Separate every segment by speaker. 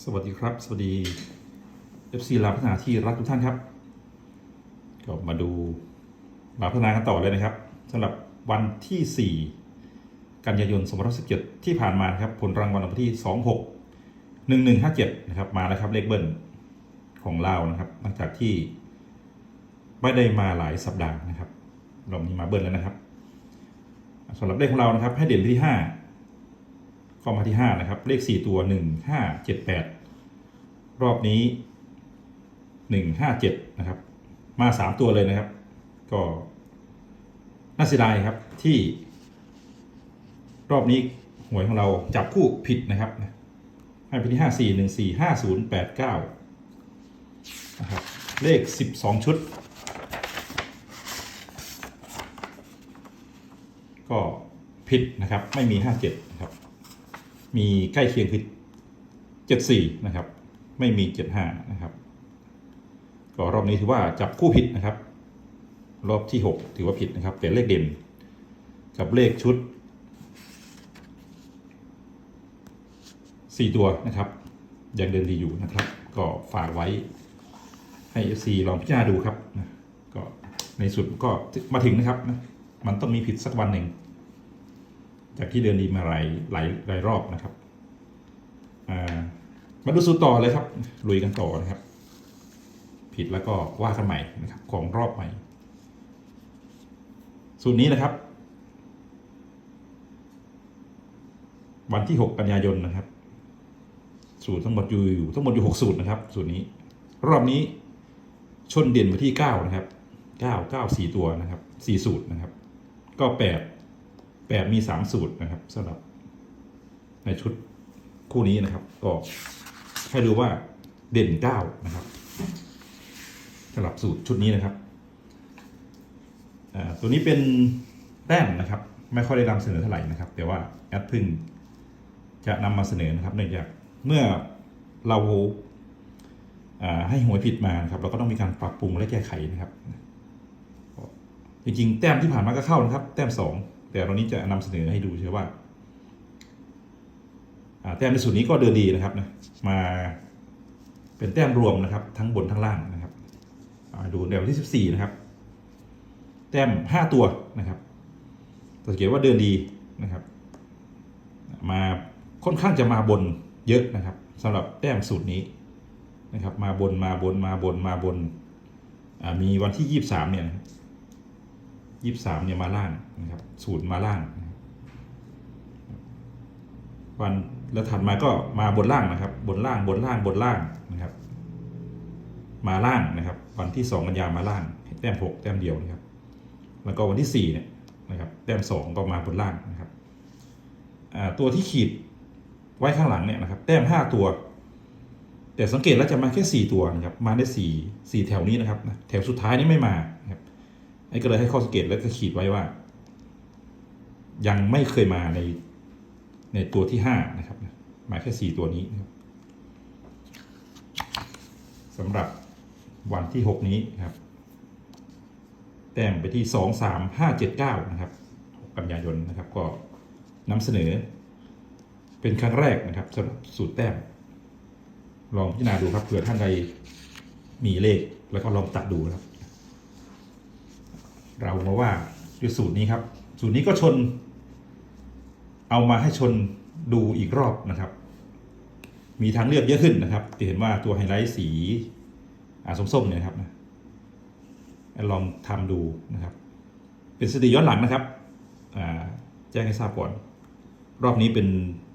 Speaker 1: สวัสดีครับ สวัสดี FC ลาวพัฒนาที่รักทุกท่านครับ ก็มาดูลาพัฒนากันต่อเลยนะครับสำหรับวันที่ 4 กันยายน2517 ที่ผ่านมานครับ ผลรางวัลวันที่ 26 1157 นะครับ มาแล้วครับเลขเบิ้ลของลานะครับ หลังจากที่ไม่ได้มาหลายสัปดาห์นะครับรอบนี้มาเบิ้ลแล้วนะครับสำหรับเลขของเรานะครับ ให้เด่นที่ 5 ข้อมาที่ 5 นะครับ เลข 4 ตัว 1 5 7 8 รอบนี้ 1 5 7 นะครับ มา 3 ตัวเลยนะครับ ก็น่าเสียดายครับที่ รอบนี้หวยของเราจับคู่ผิดนะครับให้ไปที่ 5 4 1 4 5 0 8 9 นะครับ เลข 12 ชุด ก็ผิดนะครับ ไม่มี 57 นะครับ มีใกล้เคียงคือ74 นะครับ ไม่มี 75 นะครับ ก็รอบนี้ถือว่าจับคู่ผิดนะครับ รอบที่ 6 ถือว่าผิดนะครับ แต่เลขเด่น กับเลขชุด 4 ตัวนะครับ ยังเดินดีอยู่นะครับ ก็ฝากไว้ให้ FC ลองพิจารณาดูครับ ก็ในสุดก็มาถึงนะครับ มันต้องมีผิดสักวันหนึ่ง จากที่เดินดีมาหลายหลายหลายรอบนะครับมาดูสูตรต่อเลยครับลุยกันต่อนะครับ ผิดแล้วก็ว่ากันใหม่นะครับของรอบใหม่ สูตรนี้นะครับ วันที่ 6 กันยายนนะครับ สูตรทั้งหมดอยู่อยู่ทั้งหมดอยู่6สูตรนะครับ สูตรนี้ รอบนี้ชนเด่นไปที่ 9 นะครับ 9 9 4 ตัวนะครับ 4 สูตรนะครับ ก็ 8 แปดมีสามสูตรนะครับสำหรับ ในชุดคู่นี้นะครับ ก็ให้ดูว่าเด่นเก้านะครับสำหรับสูตรชุดนี้นะครับตัวนี้เป็นแต้มนะครับ ไม่ค่อยได้นำเสนอเท่าไหร่นะครับ แต่ว่าแอดพึ่งจะนำมาเสนอนะครับเนื่องจากเมื่อเราอ่าให้หวยผิดมานะครับ เราก็ต้องมีการปรับปรุงและแก้ไขนะครับ จริงๆ แต้มที่ผ่านมาก็เข้านะครับ แต้มสอง แต่ตอนนี้จะนำเสนอให้ดูเชื่อว่าอ่าแต้มในส่วนนี้ก็เดินดีนะครับนะมาเป็นแต้มรวมนะครับ ทั้งบนทั้งล่างนะครับดูในวันที่ 14 นะครับ แต้ม 5 ตัวนะครับสังเกตว่าเดินดีนะครับ มาค่อนข้างจะมาบนเยอะนะครับสำหรับแต้มสูตรนี้นะครับ มาบนมาบนมาบนมาบนมีวันที่ 23 เนี่ยนะครับ ยี่สามเนี่ยมาล่างนะครับสูตรมาล่าง วันแล้วถัดมาก็มาบนล่างนะครับ บนล่างบนล่างบนล่างนะครับ มาล่างนะครับ วันที่สองกันยามาล่างแต้มหกแต้มเดียวนะครับ แล้วก็วันที่สี่เนี่ยนะครับแต้มสองก็มาบนล่างนะครับตัวที่ขีดไว้ข้างหลังเนี่ยนะครับ แต้มห้าตัว แต่สังเกตแล้วจะมาแค่สี่ตัวนะครับ มาได้สี่สี่แถวนี้นะครับแถวสุดท้ายนี่ไม่มานะครับ ไอ้ก็เลยให้ข้อสังเกตแล้วก็ขีดไว้ว่า ยังไม่เคยมาในในตัวที่ห้านะครับ มาแค่สี่ตัวนี้นะครับสำหรับวันที่หกนี้ครับ แต้มไปที่สองสามห้าเจ็ดเก้านะครับกันยายนนะครับ ก็นำเสนอ เป็นครั้งแรกนะครับสำหรับสูตรแต้ม ลองพิจารณาดูครับเผื่อท่านใดมีเลขแล้วก็ลองตัดดูนะครับ เรามาว่าด้วยสูตรนี้ครับ สูตรนี้ก็ชน เอามาให้ชนดูอีกรอบนะครับ มีทางเลือกเยอะขึ้นนะครับจะเห็นว่าตัวไฮไลท์สีอ่าส้มๆเนี่ยครับนะลองทำดูนะครับ เป็นสติย้อนหลังนะครับแจ้งให้ทราบก่อน รอบนี้เป็น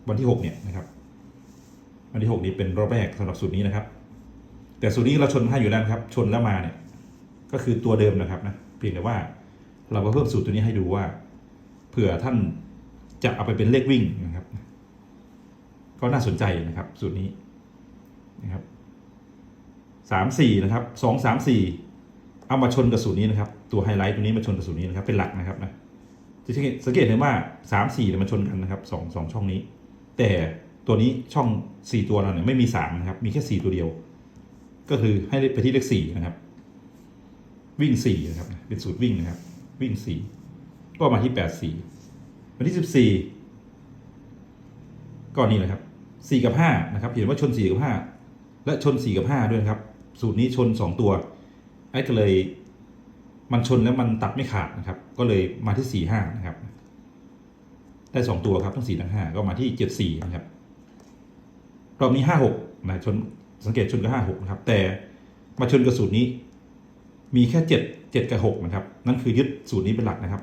Speaker 1: วันที่ 6 เนี่ยนะครับ วันที่ 6 นี้เป็นรอบแรกสำหรับสูตรนี้นะครับ แต่สูตรนี้เราชนให้อยู่แล้วครับ ชนแล้วมาเนี่ย ก็คือตัวเดิมนะครับนะ เพียงแต่ว่าเราก็เพิ่มสูตรตัวนี้ให้ดูว่า เผื่อท่านจะเอาไปเป็นเลขวิ่งนะครับ ก็น่าสนใจนะครับ สูตรนี้นะครับสามสี่นะครับสองสามสี่เอามาชนกับสูตรนี้นะครับ ตัวไฮไลท์ตัวนี้มาชนกับสูตรนี้นะครับ เป็นหลักนะครับนะจะสังเกตเห็นว่าสามสี่เนี่ยมันชนกันนะครับสองสองช่องนี้ แต่ตัวนี้ช่องสี่ตัวเราเนี่ยไม่มีสามนะครับ มีแค่สี่ตัวเดียว ก็คือให้ไปที่เลขสี่นะครับ วิ่งสี่นะครับ เป็นสูตรวิ่งนะครับ วิ่งสี่ก็มาที่แปดสี่วันที่สิบสี่ก็นี่แหละครับ4กับ5นะครับ เห็นว่าชน4กับ5และชน4กับ5ด้วยครับ สูตรนี้ชน2ตัวไอ้ก็เลย มันชนแล้วมันตัดไม่ขาดนะครับ ก็เลยมาที่4 5นะครับ ได้2ตัวครับทั้ง4ทั้ง5ก็มาที่74นะครับรอบนี้5 6นะชนสังเกตชนกับ5 6นะครับ แต่มาชนกับสูตรนี้ มีแค่7 7กับ6นะครับ นั่นคือยึดสูตรนี้เป็นหลักนะครับ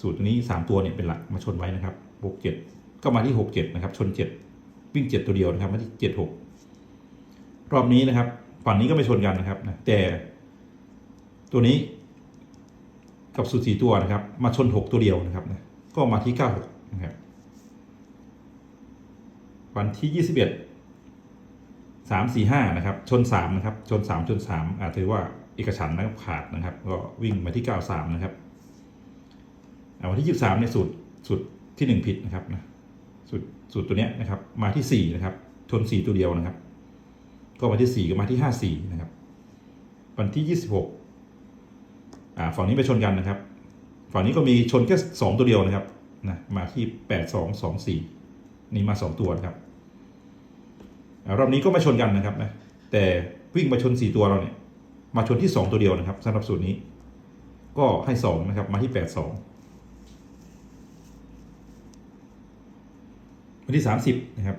Speaker 1: สูตรนี้3ตัวเนี่ยเป็นหลักมาชนไว้นะครับ6 7ก็มาที่6 7นะครับ ชน7วิ่ง7ตัวเดียวนะครับมาที่7 6รอบนี้นะครับฝั่งนี้ก็ไม่ชนกันนะครับนะแต่ ตัวนี้ กับสูตรสี่ตัวนะครับ มาชน6ตัวเดียวนะครับนะก็มาที่9 6นะครับวันที่21สามสี่ห้านะครับ ชนสามนะครับ ชนสามชนสามอาจถือว่า เอกฉันนะครับขาดนะครับ ก็วิ่งมาที่เก้าสามนะครับวันที่ยี่สามในสูตรสูตรที่หนึ่งผิดนะครับนะสูตรสูตรตัวเนี้ยนะครับ มาที่สี่นะครับชนสี่ตัวเดียวนะครับ ก็มาที่สี่ก็มาที่ห้าสี่นะครับ วันที่ยี่สิบหกอ่าฝั่งนี้ไปชนกันนะครับ ฝั่งนี้ก็มีชนแค่สองตัวเดียวนะครับนะมาที่แปดสองสองสี่นี่มาสองตัวนะครับอ่ารอบนี้ก็มาชนกันนะครับนะแต่วิ่งมาชน 4 ตัวเราเนี่ย มาชนที่ 2 ตัวเดียวนะครับสำหรับสูตรนี้ ก็ให้ 2 นะครับ มาที่ 8 2วันที่ 30 นะครับ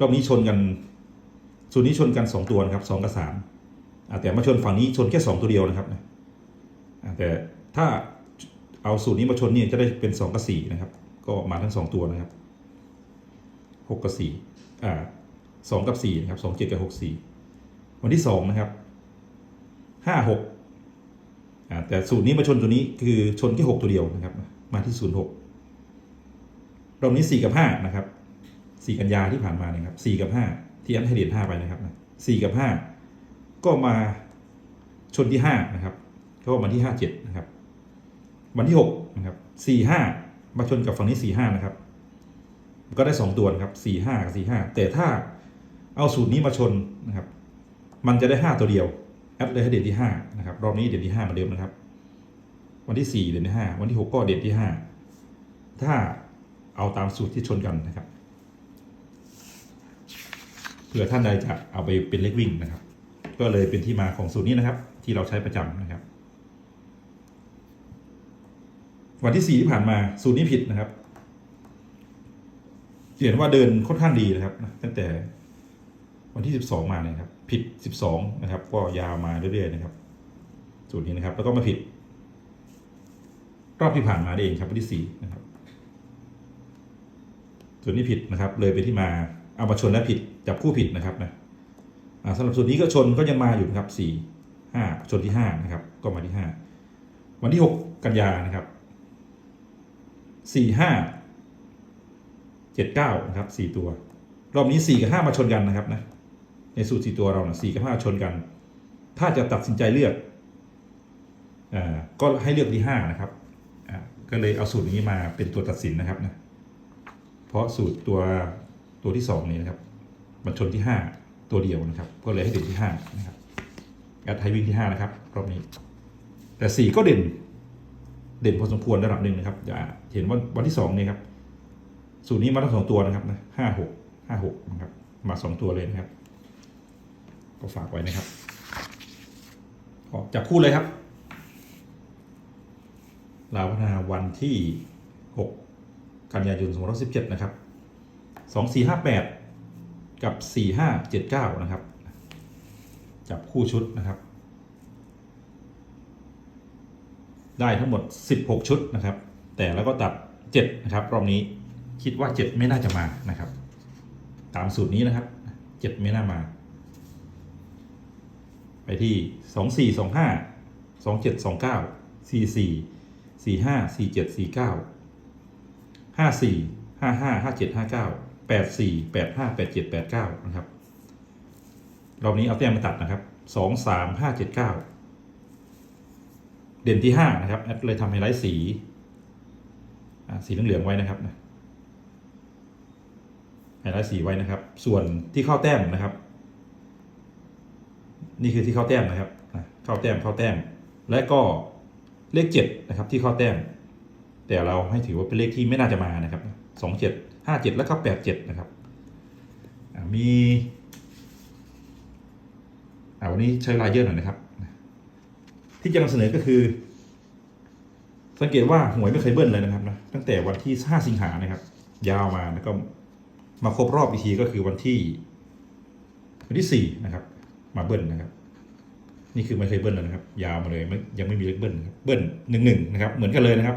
Speaker 1: รอบนี้ชนกัน สูตรนี้ชนกัน 2 ตัวนะครับ2กับ3แต่มาชนฝั่งนี้ชนแค่ 2 ตัวเดียวนะครับแต่ถ้าเอาสูตรนี้มาชนเนี่ยจะได้เป็น 2 กับ 4 นะครับ ก็มาทั้ง 2 ตัวนะครับ 6 กับ4อ่าสองกับสี่นะครับสองเจ็ดกับหกสี่วันที่สองนะครับ ห้าหกแต่สูตรนี้มาชนตัวนี้คือชนแค่หกตัวเดียวนะครับ มาที่ศูนย์หกรอบนี้สี่กับห้านะครับสี่กันยาที่ผ่านมานะครับสี่กับห้าที่อันให้เหรียญห้าไปนะครับสี่กับห้าก็มาชนที่ห้านะครับก็มาที่ห้าเจ็ดนะครับ วันที่หกนะครับสี่ห้ามาชนกับฝั่งนี้สี่ห้านะครับ ก็ได้สองตัวนะครับสี่ห้ากับสี่ห้าแต่ถ้าเอาสูตรนี้มาชนนะครับ มันจะได้ห้าตัวเดียว ดเลยให้เด่นที่ห้านะครับรอบนี้เด่นที่ห้าเหมือนเดิมนะครับ วันที่สี่เด่นที่ห้าวันที่หกก็เด่นที่ห้าถ้าเอาตามสูตรที่ชนกันนะครับเผื่อท่านใดจะเอาไปเป็นเลขวิ่งนะครับ ก็เลยเป็นที่มาของสูตรนี้นะครับ ที่เราใช้ประจำนะครับ วันที่สี่ที่ผ่านมาสูตรนี้ผิดนะครับเห็นว่าเดินค่อนข้างดีนะครับตั้งแต่วันที่ 12 มาเนี่ยครับ ผิด 12 นะครับ ก็ยาวมาเรื่อยๆนะครับสูตรนี้นะครับ แล้วก็มาผิด รอบที่ผ่านมาเองครับที่ 4 นะครับส่วนนี้ผิดนะครับ เลยไปที่มาเอามาชนแล้วผิดจับคู่ผิดนะครับนะสำหรับส่วนนี้ก็ชนก็ยังมาอยู่นะครับ 4 5 ชนที่ 5 นะครับ ก็มาที่ 5 วันที่ 6 กันยานะครับ 4 5เจ็ดเก้านะครับสี่ตัว รอบนี้สี่กับห้ามาชนกันนะครับนะ ในสูตรสี่ตัวเรานะสี่กับห้าชนกัน ถ้าจะตัดสินใจเลือกอ่าก็ให้เลือกที่ห้านะครับอ่าก็เลยเอาสูตรนี้มาเป็นตัวตัดสินนะครับนะเพราะสูตรตัวตัวที่สองนี้นะครับมันชนที่ห้าตัวเดียวนะครับ ก็เลยให้เด่นที่ห้านะครับแอดไทวิ่งที่ห้านะครับรอบนี้ แต่สี่ก็เด่นเด่นพอสมควรระดับหนึ่งนะครับจะเห็นว่าวันที่สองนี่ครับสูตรนี้มาทั้งสองตัวนะครับนะห้าหกห้าหกนะครับ มาสองตัวเลยนะครับ ก็ฝากไว้นะครับออจับคู่เลยครับลาวนาวันที่หกกันยายนสองพันสิบเจ็ดนะครับสองสี่ห้าแปดกับสี่ห้าเจ็ดเก้านะครับ จับคู่ชุดนะครับ ได้ทั้งหมด 16 ชุดนะครับ แต่แล้วก็ตัด 7 นะครับ รอบนี้คิดว่า 7 ไม่น่าจะมานะครับ ตามสูตรนี้นะครับ 7 ไม่น่ามา ไปที่ 24 25 27 29 44 45 47 49 54 55 57 59 84 85 87 89 นะครับรอบนี้เอาแต้มมาตัดนะครับ 2 3 5 7 9 เด่นที่ห้านะครับ แอดเลยทำไฮไลท์สีสีเหลืองๆไว้นะครับไฮไลท์สีไว้นะครับ ส่วนที่เข้าแต้มนะครับ นี่คือที่เข้าแต้มนะครับเข้าแต้มเข้าแต้ม และก็เลขเจ็ดนะครับที่เข้าแต้ม แต่เราให้ถือว่าเป็นเลขที่ไม่น่าจะมานะครับสองเจ็ดห้าเจ็ดแล้วก็แปดเจ็ดนะครับมีอ่าวันนี้ใช้ลายเยอะหน่อยนะครับ ที่จะนำเสนอก็คือ สังเกตว่าหวยไม่เคยเบิ้ลเลยนะครับนะตั้งแต่วันที่5สิงหานะครับ ยาวมาแล้วก็มาครบรอบอีกทีก็คือวันที่วันที่4นะครับ มาเบิ้ลนะครับ นี่คือไม่เคยเบิ้ลเลยนะครับ ยาวมาเลยไม่ยังไม่มีเลขเบิ้ลครับเบิ้ลหนึ่งหนึ่งนะครับ เหมือนกันเลยนะครับ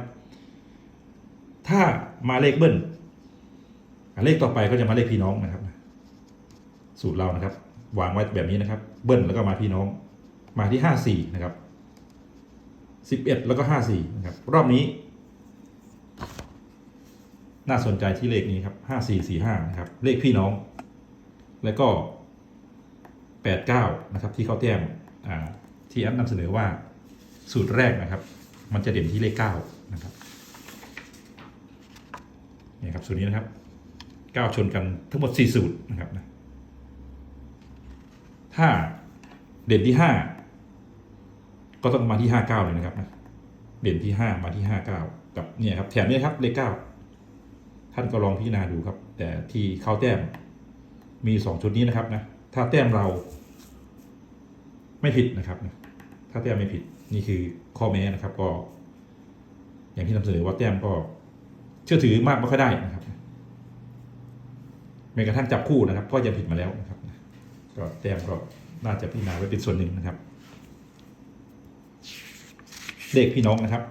Speaker 1: ถ้ามาเลขเบิ้ลเลขต่อไปก็จะมาเลขพี่น้องนะครับ สูตรเรานะครับ วางไว้แบบนี้นะครับ เบิ้ลแล้วก็มาพี่น้อง มาที่ห้าสี่นะครับสิบเอ็ดแล้วก็ห้าสี่นะครับ รอบนี้ น่าสนใจที่เลขนี้ครับห้าสี่สี่ห้านะครับ เลขพี่น้อง แล้วก็ แปดเก้านะครับ ที่เขาแต้มที่แอปนำเสนอว่าสูตรแรกนะครับ มันจะเด่นที่เลขเก้านะครับนี่ครับสูตรนี้นะครับเก้าชนกันทั้งหมดสี่สูตรนะครับนะถ้าเด่นที่ห้าก็ต้องมาที่ห้าเก้าเลยนะครับนะเด่นที่ห้ามาที่ห้าเก้ากับเนี่ยครับแถมนี้ครับเลขเก้าท่านก็ลองพิจารณาดูครับ แต่ที่เข้าแต้มมีสองชุดนี้นะครับนะ ถ้าแต้มเราไม่ผิดนะครับ ถ้าแต้มไม่ผิดนี่คือข้อแม้นะครับ ก็ อย่างที่นำเสนอว่าแต้มก็ เชื่อถือมากไม่ค่อยได้นะครับแม้กระทั่งจับคู่นะครับ ก็ยังผิดมาแล้วนะครับ ก็แต้มก็น่าจะพิจารณาไว้เป็นส่วนหนึ่งนะครับเลขพี่น้องนะครับ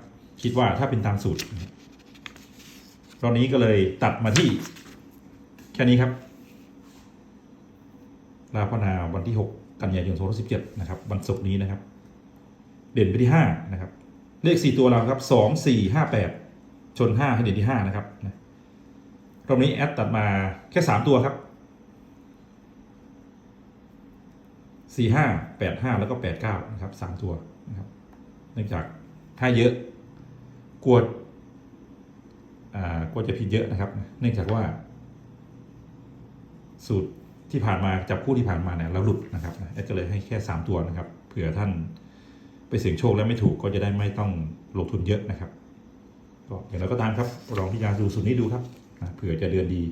Speaker 1: คิดว่าถ้าเป็นตามสูตรตอนนี้ก็เลยตัดมาที่แค่นี้ครับ ลาพนาวันที่ 6 กันยายน2017 นะครับ วันศุกร์นี้นะครับ เด่นไปที่ 5 นะครับ เลข 4 ตัวเราครับ 2 4 5 8 ชน 5 ให้เด่นที่ 5 นะครับนะรอบนี้แอดตัดมาแค่ 3 ตัวครับสี่ห้าแปดห้าแล้วก็แปดเก้านะครับสามตัวนะครับ เนื่องจากถ้าเยอะกลัวอ่ากลัวจะผิดเยอะนะครับ เนื่องจากว่า สูตร ที่ผ่านมาจับคู่ที่ผ่านมาเนี่ยเราหลุดนะครับแอดก็เลยให้แค่สามตัวนะครับเผื่อท่านไปเสี่ยงโชคแล้วไม่ถูกก็จะได้ไม่ต้องลงทุนเยอะนะครับก็อย่างไรก็ตามครับลองพิจารณาดูสูตรนี้ดูครับเผื่อจะเดือนดี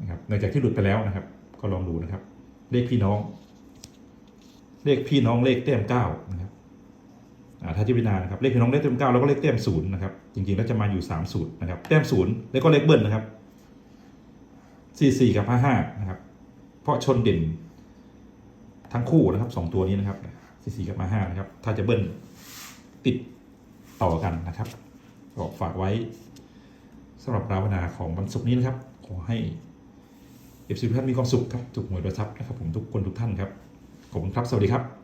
Speaker 1: นะครับหลังจากที่หลุดไปแล้วนะครับ ก็ลองดูนะครับ เลขพี่น้อง เลขพี่น้องเลขเต็มเก้านะครับอ่าถ้าจะพิจารณานะครับเลขพี่น้องเลขเต็มเก้าแล้วก็เลขเต็มศูนย์นะครับจริงๆแล้วจะมาอยู่สามสูตรนะครับเต็มศูนย์แล้วก็เลขเบิ้ลนะครับสี่สี่กับห้าห้านะครับ ราะชนเด่น ทั้งคู่นะครับสองตัวนี้นะครับสี่สี่กับมาห้านะครับ ถ้าจะเบิ้ลติดต่อกันนะครับก็ฝากไว้สำหรับราวนาของวันศุกร์นี้นะครับ ขอให้เอฟซีทุกท่านมีความสุขครับถูกหวยโดยทรัพย์นะครับผมทุกคนทุกท่านครับขอบคุณครับ สวัสดีครับ